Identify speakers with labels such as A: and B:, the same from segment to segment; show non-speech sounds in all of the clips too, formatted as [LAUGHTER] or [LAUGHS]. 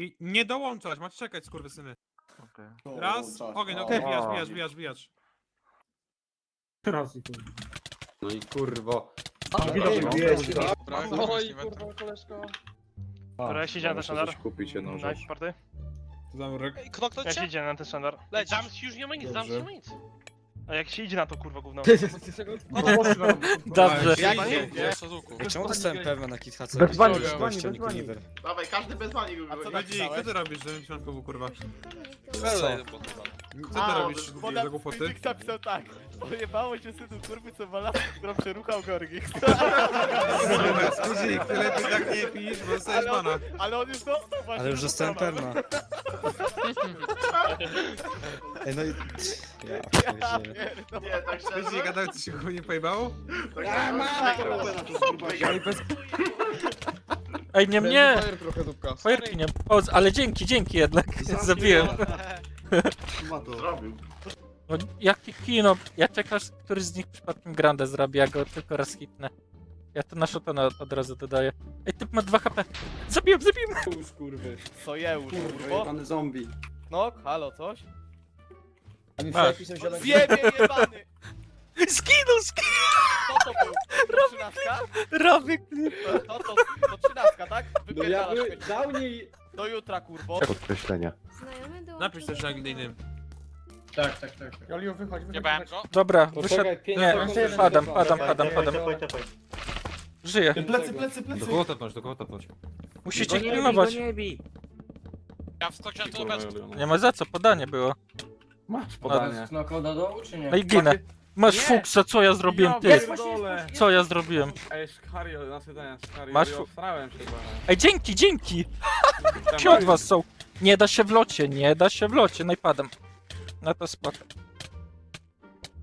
A: I nie dołączać, macie czekać, skurwysyny.
B: O,
A: Raz, ogień,
B: O,
A: ogień,
B: o.
A: bijacz, bijacz, bijacz, bijacz.
C: Raz i kurwa.
D: No i kurwo.
E: Oj, kurwa, koleżko.
F: Dobra, jak się idzie na ten sztandar?
G: kupić jedną
F: Na party?
A: Zamurek.
E: Ej, knoknąć
F: Jak się
E: cię?
F: idzie na ten sztandar?
E: Lecisz.
H: Tam już nie ma nic, tam już nie ma nic.
F: A jak się idzie na to kurwa gówno? [LAUGHS]
I: Dobrze.
E: Ja nie,
A: idzie.
E: nie, Sazuku.
I: Czemu dostałem pewne na Kit HC?
C: Bez bani, bez bani, bez bani.
B: Dawaj, każdy bez bani
E: A co
A: Ludzi, co ty robisz, że świątkowo, kurwa? Co
E: A,
A: ty robisz, za głupoty?
E: Fizyk napisał tak. Pojebało się synu kurwy, co ma którą przeruchał Gorgik. [LAUGHS]
A: Ludzi, ty lepiej tak nie pisz, bo dostajesz
E: Ale on,
A: bana.
E: ale on już dostał właśnie.
I: Ale już dostałem perma. [LAUGHS] Ej, no i... Ja
E: Ja
I: pierdzielę.
B: Nie, tak
A: co się chuj nie pojebało?
B: Tak
C: Ej, nie mnie!
D: Fajer trochę dupka.
C: Fajerki nie. O, ale dzięki, dzięki jednak. Zabiłem.
B: Zrobił.
C: No, jaki kino? Ja czekasz, który z nich przypadkiem Grande zrobi, ja go tylko raz hitnę. Ja to na szotona od razu dodaję. Ej, typ ma 2 HP. Zabiłem, zabiłem!
D: Już kurwy.
E: Sojeusz, kurwo.
D: Jebany zombie.
E: No, halo, coś?
D: A mi
C: Masz.
D: pisał zielony.
E: Zjebie jebany!
C: Zginął, zginął!
E: Co to był? To trzynastka?
C: Robię klip.
E: To, to, to trzynastka, tak?
D: No ja
E: Wypierdalasz
D: by... Dał nie...
E: Do jutra, kurwo.
G: Podkreślenia.
J: Znajomy
A: Napisz też na innym.
C: Tak, tak, tak.
G: Joliu, wychodź, wychodź.
H: Jebałem go.
C: Dobra, wyszedł.
D: pięć
C: Nie,
D: sekund.
C: padam, padam, padam, padam. Żyję.
D: Plecy, plecy, plecy.
A: Do kogo topnąć, do kogo topnąć?
C: Musicie pilnować.
H: Ja wskoczyłem tu bez...
C: Nie ma za co, podanie było.
D: Masz
C: podanie.
D: Knoko do dołu, czy nie?
C: No i ginę. Masz
D: Nie.
C: fuksa, co ja zrobiłem, ty? Co ja zrobiłem?
G: Ej, Szkario, na ten Szkario,
C: Masz
G: ja
C: fu-
G: obstrałem się chyba.
C: Ej, dzięki, dzięki! Ci od was są. Nie da się w locie, nie da się w locie, no i padam. Na to spoko.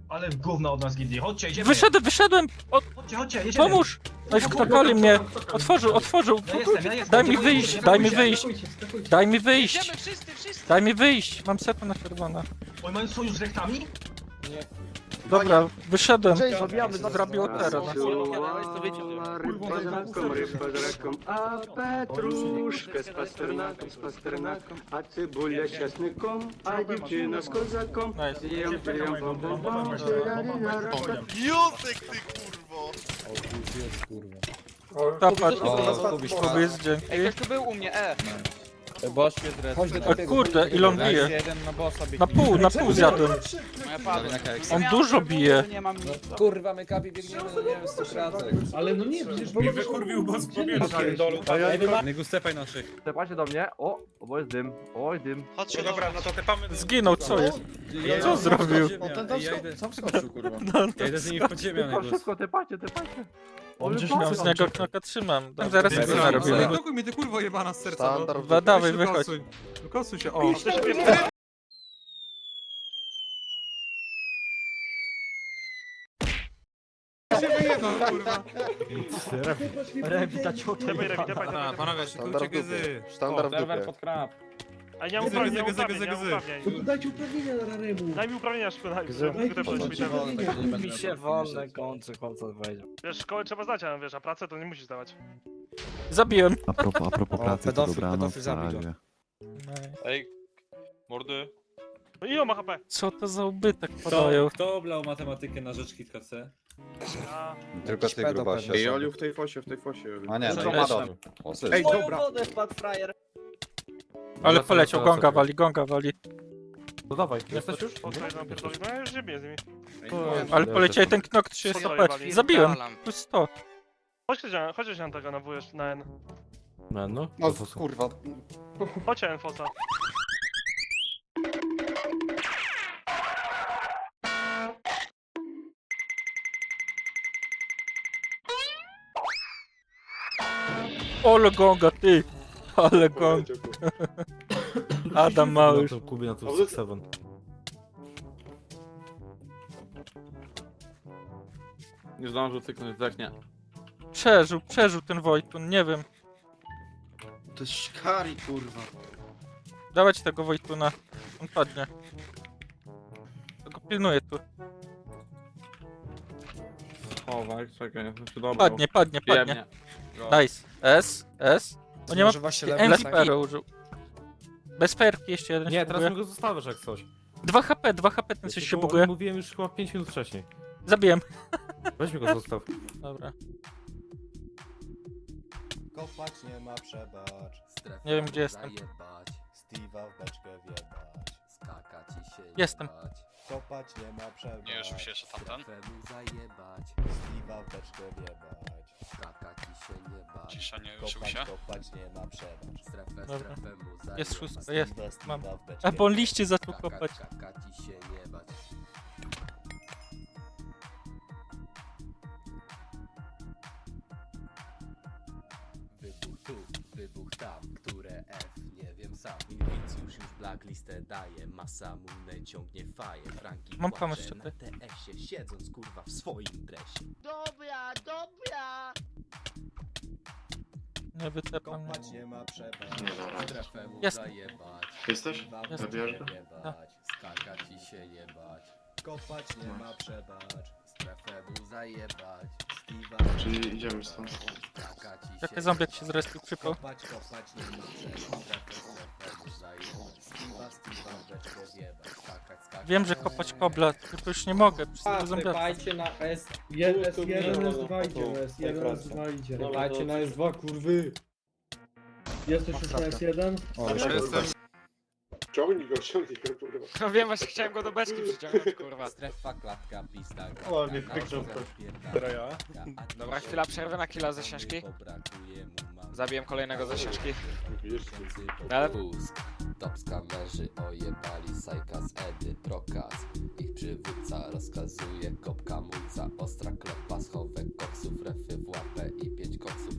H: Ale gówno od nas gildii. Chodźcie, idziemy.
C: Wyszedłem, wyszedłem! O,
H: Chodźcie, chodźcie, jedziemy.
C: pomóż! No i knokoli mnie. Otworzył, otworzył.
H: Ja jestem, ja jestem.
C: Daj mi wyjść, daj mi wyjść. Daj mi wyjść.
H: Jedziemy wszyscy, wszyscy.
C: Daj mi wyjść. Mam setę na czerwone.
H: Oj, mają sojusz z rektami?
C: Dobra, wyszedłem.
D: Zabijamy,
C: Zrobiło teraz.
D: Ryba z raką, z raką, a petruszkę z pasternaką, z pasternaką, a cybulia z czosnką, a dziewczyna z kozaką.
C: Nice.
D: Jem, jem, bom, bom, bom,
E: Józek, ty kurwo!
C: Tapać.
I: O, Kubiś,
C: Kubisz, dzięki.
E: Ej, ktoś tu był u mnie, e!
D: Chodź do
C: O kurde, ile on bije? Na pół, na pół zjadłem.
E: No padłem.
C: On dużo bije.
E: Nie mam nic.
D: Kurwa, my kapi biegniemy, no nie wiem, 100 kratek.
C: Ale no nie, przecież
G: Mi wykurwił, bo spamiętam.
I: Nie gustepaj naszych.
D: Tepacie do mnie, o, o, jest dym, oj, dym.
E: Chodźcie,
G: Dobra, no to tepamy.
C: Zginął, co jest? Co zrobił?
D: O, ten tam
I: Sam [LAUGHS] przeskoczył, kurwa.
C: No,
I: Ja idę z nimi w podziemia.
D: Szybko, tepacie, tepacie.
C: Będziesz miał z niego knoka trzymam. Tam zaraz
A: Nie,
C: screen'a robimy.
A: Nie blokuj mnie, ty kurwo jebana z serca, no.
C: Dwa, dawaj,
A: Weź,
C: wychodź.
A: wykosuj. Wykosuj się, o. wyjebał, kurwa.
F: Depaj, rebi, depaj,
A: A,
F: depaj.
A: panowie, szykujcie gezy.
G: Sztandar w dupie. pod krab.
F: A nie mam
A: Gzy,
F: uprawnień, nie mam mam uprawnień.
C: Dajcie uprawnienia na Raremu.
F: Daj mi uprawnienia szybko, daj. żeby tutaj poszli tam.
I: Mi się wolne kończy, chłopca powiedział.
F: Wiesz, szkołę trzeba zdać, a wiesz, a pracę to nie musisz zdawać.
C: Zabiłem.
G: A propos, a propos
I: O,
G: pracy, to
I: pedofil,
G: dobranoc,
I: pedofil
G: na
I: zabił go.
G: razie.
E: Ej, mordy.
F: No i on ma HP.
C: Co to za ubytek podają? Kto oblał matematykę na rzecz KitKC?
F: A,
G: Tylko ty, grubasie.
D: Ej,
G: Joliu w tej fosie, w tej fosie. A nie,
D: Co
G: no
D: ma
G: jest.
D: dom?
G: Ej,
D: dobra.
C: Ale poleciał, gonga wali, gonga wali.
A: No dawaj, jesteś już?
F: posłuchaj, no. No ja już nie biję z nimi.
C: Ale poleciał ten knok 30 HP. Zabiłem. Plus 100.
F: Chodź, chodź, chodź na tego, na WS, na N.
A: No,
D: No kurwa.
F: Chodź N, fosa.
C: Ole gonga, ty. Ale gong. [LAUGHS] Adam Małysz.
A: Kubie na to 6-7.
G: Nie zdążył cyknąć, tak nie.
C: Przeżył, przeżył ten Wojtun, nie wiem.
D: To jest szkari, kurwa.
C: Dawać tego Wojtuna. On padnie. Tego pilnuję tu.
G: Chowaj, czekaj, czy dobra.
C: Padnie, padnie, padnie.
G: Jebnie.
C: Nice. S, S. O nie ma...
I: Może właśnie lewy
C: MVP użył. Bez fajerki jeszcze jeden
A: Nie, teraz
C: buguje.
A: mi go zostawiasz jak coś.
C: 2 HP, 2 HP, ten coś
A: ci
C: się
A: to
C: buguje.
A: Mówiłem już chyba 5 minut wcześniej.
C: Zabiłem.
A: Weź mi go zostaw. [LAUGHS]
C: Dobra.
J: Kopać nie ma przebacz.
C: Nie wiem, gdzie jestem.
J: Zajebać. Steve'a w beczkę wjebać. Skakać i się
C: Jestem.
J: jebać. Kopać nie ma przebacz.
K: Nie, już mi się jeszcze tamten.
J: Strefę mu zajebać. Steve'a w beczkę wjebać. Jebać.
K: Cisza, nie ruszył
J: Kopać,
K: się.
J: kopać nie ma. Strefę,
C: Dobra.
J: strefę mu zajebać.
C: Jest szóstka, jest.
J: Steve'a,
C: Mam.
J: Beczkę
C: A bo on liście zaczął kopać.
J: Skakać i się jebać. Wybuch tu, wybuch tam, które F, nie wiem sam Inwicjusz już blacklistę daje, masa munę ciągnie faję Franki
C: Mam
J: płacze
C: pomysł,
J: na. TS-ie, siedząc kurwa w swoim dresie
E: Dobra, dobra!
C: Nie wytepam. nie.
J: Kopać nie ma przebacz,
B: Nie, dobra.
J: strefę mu
C: Jestem.
J: zajebać
B: Jesteś? Zabierz go?
J: skakać i się jebać Kopać nie ma przebacz, zajebać Steve'a
B: Czyli idziemy stąd.
J: skakać i
C: Jaki
J: się
C: zrespił, przypał.
J: Kopać, kopać, nie zajebać. Steve'a, Steve'a w beczkę wjebać, skakać, skakać.
C: Wiem, że kopać kobla, tylko już nie mogę przez tego zombiaka.
I: Tepajcie na S.
G: Jeden,
I: Tu, tu,
G: jeden,
I: tu,
G: S2
I: tu,
G: idzie, S1,
I: jeden,
G: S2
I: S2 idzie. Na S2, kurwy. Jesteś już na S1?
G: Ciągnij go, ciągnij go, kurwa.
E: No wiem, właśnie chciałem go do beczki przyciągnąć, kurwa.
J: Strefa, klatka, pista,
B: O, mnie wykrzał ktoś.
E: Dobra, chwila przerwy na killa ze ścieżki. Zabiłem kolejnego ze ścieżki. Ale-
J: Pusk. Top z kamerzy ojebali sajka z Edy Trokas Ich przywódca rozkazuje kopka mulca Ostra klepa, schowek koksów, refy w łapę i pięć koksów